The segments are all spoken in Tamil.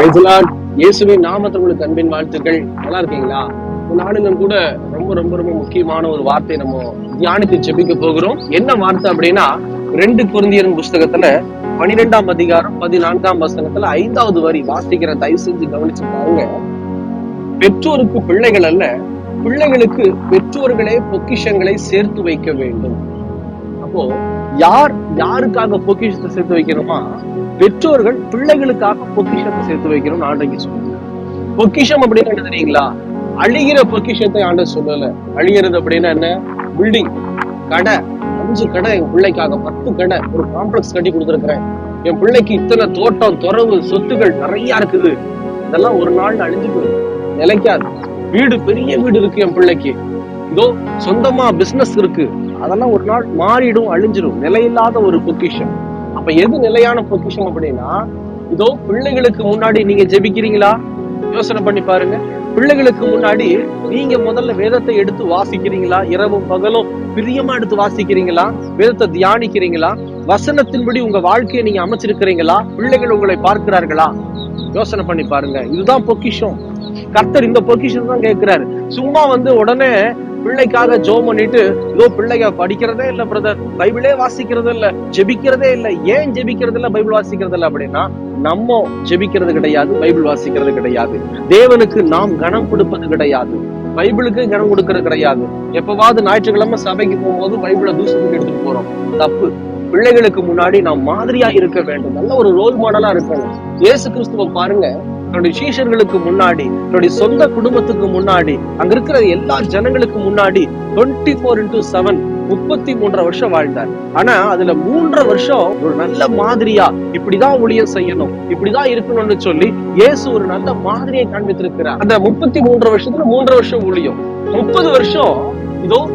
இயேசுவின் நாமத்தில் உங்களுக்கு அன்பின் வாழ்த்துக்கள். நல்லா இருக்கீங்களா? இந்த கூட ரொம்ப ரொம்ப ரொம்ப முக்கியமான ஒரு வார்த்தை நம்ம தியானித்து ஜெபிக்க போகிறோம். என்ன வார்த்தை அப்படின்னா ரெண்டு குருந்தியன் புஸ்தகத்துல பனிரெண்டாம் அதிகாரம் பதினான்காம் வசனத்துல ஐந்தாவது வரி வாசிக்கிற தயவு செஞ்சு கவனிச்சு பாருங்க. பெற்றோருக்கு பிள்ளைகள் அல்ல பிள்ளைகளுக்கு பெற்றோர்களே பொக்கிஷங்களை சேர்த்து வைக்க வேண்டும். அப்போ யார் யாருக்காக பொக்கிஷத்தை சேர்த்து வைக்கணுமா? பெற்றோர்கள் பிள்ளைகளுக்காக பொக்கிஷத்தை சேர்த்து வைக்கணும்னு ஆண்டைக்கு சொல்லுங்க பொக்கிஷம் அப்படின்னு என்ன தெரியுங்களா? அழிகிற பொக்கிஷத்தை ஆண்ட சொல்லல. அழிகிறது அப்படின்னா என்ன? பில்டிங் கடை. அஞ்சு கடை என் பிள்ளைக்காக பத்து கடை. ஒரு காம்ப்ளெக்ஸ் கட்டி கொடுத்துருக்கிறேன். என் பிள்ளைக்கு இத்தனை தோட்டம் துறவு சொத்துகள் நிறைய இருக்குது. இதெல்லாம் ஒரு நாள் அழிஞ்சு போயிடும். நிலைக்காது. வீடு பெரிய வீடு இருக்கு என் பிள்ளைக்கு. இதோ சொந்தமா பிசினஸ் இருக்கு. அதெல்லாம் ஒரு நாள் மாறிடும் அழிஞ்சிடும் நிலையில்லாத ஒரு பொக்கிஷம். அப்ப எது நிலையான பொக்கிஷம் அப்படின்னா இதோ பிள்ளைகளுக்கு முன்னாடி நீங்க ஜெபிக்கிறீங்களா? யோசனை பண்ணி பாருங்க. பிள்ளைகளுக்கு முன்னாடி நீங்க முதல்ல வேதத்தை எடுத்து வாசிக்கிறீங்களா? இரவும் பகலும் பிரியமா எடுத்து வாசிக்கிறீங்களா? வேதத்தை தியானிக்கிறீங்களா? வசனத்தின்படி உங்க வாழ்க்கையை நீங்க அமைச்சிருக்கிறீங்களா? பிள்ளைகள் உங்களை பார்க்கிறார்களா? யோசனை பண்ணி பாருங்க. இதுதான் பொக்கிஷம். கர்த்தர் இந்த பொக்கிஷம் தான் கேட்கிறாரு. சும்மா வந்து உடனே பிள்ளைக்காக ஜோம் பண்ணிட்டு இதோ பிள்ளைங்க படிக்கிறதே இல்ல பிரதர் பைபிளே வாசிக்கிறது இல்ல ஜெபிக்கிறதே இல்ல. ஏன் ஜெபிக்கிறது இல்ல பைபிள் வாசிக்கிறது இல்ல? அப்படின்னா நம்ம ஜெபிக்கிறது கிடையாது பைபிள் வாசிக்கிறது கிடையாது. தேவனுக்கு நாம் கனம் கொடுப்பது கிடையாது. பைபிளுக்கு கனம் கொடுக்கறது கிடையாது. எப்பவாவது ஞாயிற்றுக்கிழமை சபைக்கு போகும்போது பைபிளை தூசத்துக்கு எடுத்துட்டு போறோம். தப்பு. பிள்ளைகளுக்கு முன்னாடி நாம் மாதிரியா இருக்க வேண்டும். நல்ல ஒரு ரோல் மாடலா இருக்கணும். இயேசு கிறிஸ்துவ பாருங்க. தன்னுடைய சீஷர்களுக்கு முன்னாடி தன்னுடைய சொந்த குடும்பத்துக்கு முன்னாடி அங்க இருக்கிற எல்லா ஜனங்களுக்கு முன்னாடி டுவெண்ட்டி ஃபோர் இன்டூ செவன் முப்பத்தி மூன்றரை வருஷம் வாழ்ந்தார். ஆனா அதுல மூன்றரை வருஷம் ஒரு நல்ல மாதிரியா இப்படிதான் ஊழியம் செய்யணும் இப்படிதான் இருக்கணும்னு சொல்லி இயேசு ஒரு நல்ல மாதிரியை காண்பித்திருக்கிறார். அந்த முப்பத்தி மூன்றரை வருஷத்துல மூன்றரை வருஷம் ஊழியம். முப்பது வருஷம் இதோ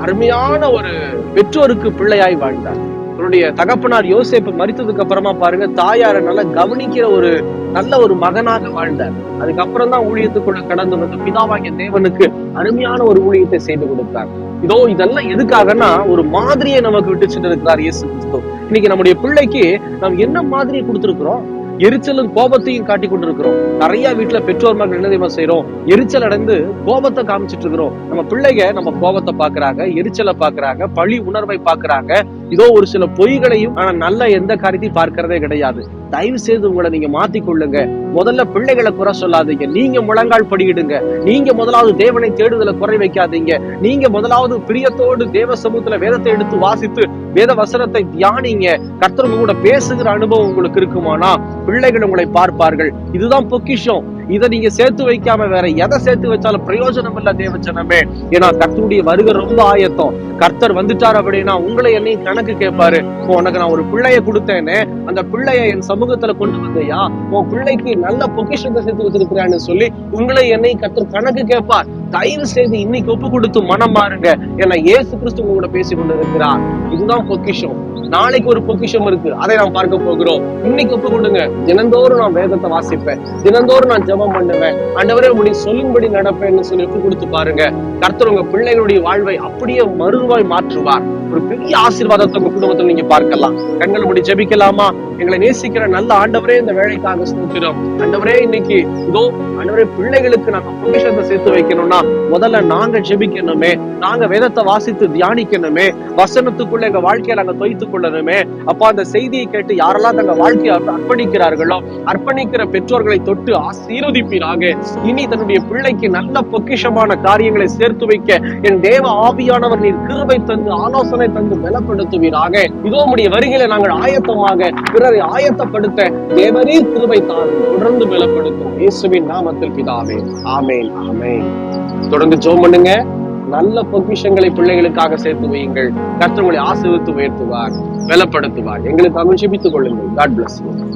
அருமையான ஒரு பெற்றோருக்கு பிள்ளையாய் வாழ்ந்தார். அவருடைய தகப்பனார் யோசேப்பு மறித்ததுக்கு அப்புறமா பாருங்க தாயாரை நல்லா கவனிக்கிற ஒரு நல்ல ஒரு மகனாக வாழ்ந்தார். அதுக்கப்புறம் தான் ஊழியத்துக்குள்ள கடந்து வந்து பிதாவாகிய தேவனுக்கு அருமையான ஒரு ஊழியத்தை செய்து கொடுத்தார். இதோ இதெல்லாம் எதுக்காகன்னா ஒரு மாதிரியை நமக்கு விட்டு சென்றிருக்கிறார் இயேசு கிறிஸ்து. இன்னைக்கு நம்முடைய பிள்ளைக்கு நாம் என்ன மாதிரியை கொடுத்திருக்கிறோம்? எரிச்சலும் கோபத்தையும் காட்டி கொண்டிருக்கிறோம். நிறைய வீட்டுல பெற்றோர்கள் என்ன தெரியுமா செய்யறோம் எரிச்சல் அடைந்து கோபத்தை காமிச்சிட்டு இருக்கிறோம். நம்ம பிள்ளைங்க நம்ம கோபத்தை பாக்குறாங்க எரிச்சலை பாக்குறாங்க பழி உணர்வை பாக்குறாங்க இதோ ஒரு சில பொய்களையும் ஆனா நல்ல எந்த காரியத்தையும் பார்க்கறதே கிடையாது. தயவு செய்து உங்களை நீங்க மாத்திக்கொள்ளுங்க. முதல்ல பிள்ளைகளை குறை சொல்லாதீங்க. நீங்க முழங்கால் படியிடுங்க. நீங்க முதலாவது தேவனை தேடுதல குறை வைக்காதீங்க. நீங்க முதலாவது பிரியத்தோடு தேவ சமூகத்துல வேதத்தை எடுத்து வாசித்து வேத வசனத்தை தியானிங்க. கர்த்தர் கூட பேசுகிற அனுபவம் உங்களுக்கு இருக்குமானா? பிள்ளைகள் உங்களை பார்ப்பார்கள். இதுதான் பொக்கிஷம். இதை நீங்க சேர்த்து வைக்காம வேற எதை சேர்த்து வச்சாலும் பிரயோஜனம் இல்ல தேவச்சனமே. ஏன்னா கர்த்தருடைய வருகை ரொம்ப ஆயத்தம். கர்த்தர் வந்துட்டார் அப்படின்னா உங்களை என்னையும் கணக்கு கேட்பாரு. உனக்கு நான் ஒரு பிள்ளைய கொடுத்தேனே. அந்த பிள்ளைய என் சமூகத்துல கொண்டு வந்தையா? உன் பிள்ளைக்கு நல்ல பொக்கிஷத்தை சேர்த்து வச்சிருக்கிறான்னு சொல்லி உங்களை என்னை கர்த்தர் கணக்கு கேட்பார். தயவு செய்து இன்னைக்கு ஒப்பு கொடுத்து மனம் மாறுங்க ஏன்னா ஏசு கிறிஸ்து உங்களோட கூட பேசி கொண்டு இருக்கிறார் இதுதான் பொக்கிஷம். நாளைக்கு ஒரு பொக்கிஷம் இருக்கு. அதை நாம் பார்க்க போகிறோம். இன்னைக்கு ஒப்பு கொடுங்க. தினந்தோறும் நான் வேதத்தை வாசிப்பேன். தினந்தோறும் நான் ஜெபம் பண்ணுவேன். ஆண்டவரே உடைய சொல்லும்படி நடப்பேன்னு சொல்லி ஒப்பு கொடுத்து பாருங்க. கர்த்தர் உங்க பிள்ளைகளுடைய வாழ்வை அப்படியே மறுவாய் மாற்றுவார். ஒரு பெரிய ஆசீர்வாதத்தை உங்க குடும்பத்தில் நீங்க பார்க்கலாம். கண்கள் முடி ஜெபிக்கலாமா? எங்களை நேசிக்கிற நல்ல ஆண்டவரே இந்த வேலைக்காக ஸ்தோத்திரம். ஆண்டவரே இன்னைக்கு இதோ ஆண்டவரே பிள்ளைகளுக்கு நாங்க பொக்கிஷத்தை சேர்த்து வைக்கணும்னா முதல்ல நாங்க ஜெபிக்கணுமே நாங்க வேதத்தை வாசித்து தியானிக்கணுமே வசனத்துக்குள்ள எங்க வாழ்க்கையை நாங்க தொய்த்து கொள்ளணுமே. அப்போ அந்த செய்தியை கேட்டு யாரெல்லாம் தங்க வாழ்க்கையை அர்ப்பணிக்கிறார்களோ அர்ப்பணிக்கிற பெற்றோர்களை தொட்டு ஆசீர்வதிப்பீராக. இனி தன்னுடைய பிள்ளைக்கு நல்ல பொக்கிஷமான காரியங்களை சேர்த்து வைக்க என் தேவ ஆவியானவர் நீர் கிருபை தந்து ஆலோசனை தந்து பலப்படுத்துவீராக. இதோ உடைய வருகையில நாங்கள் ஆயத்தமாக பிறரை ஆயத்தப்படுத்த தேவரே திருவை தான் தொடர்ந்து பலப்படுத்தும் இயேசுவின் நாமத்தில் பிதாவே. ஆமேன் ஆமேன். தொடர்ந்து ஜெபம் பண்ணுங்க. நல்ல பொக்கிஷங்களை பிள்ளைகளுக்காக சேர்த்து வையுங்கள். கர்த்தர் உங்களை ஆசீர்வித்து உயர்த்துவார் பலப்படுத்துவார். எங்களுக்கு அனுஷிப்பித்துக் கொள்ளுங்கள். God bless you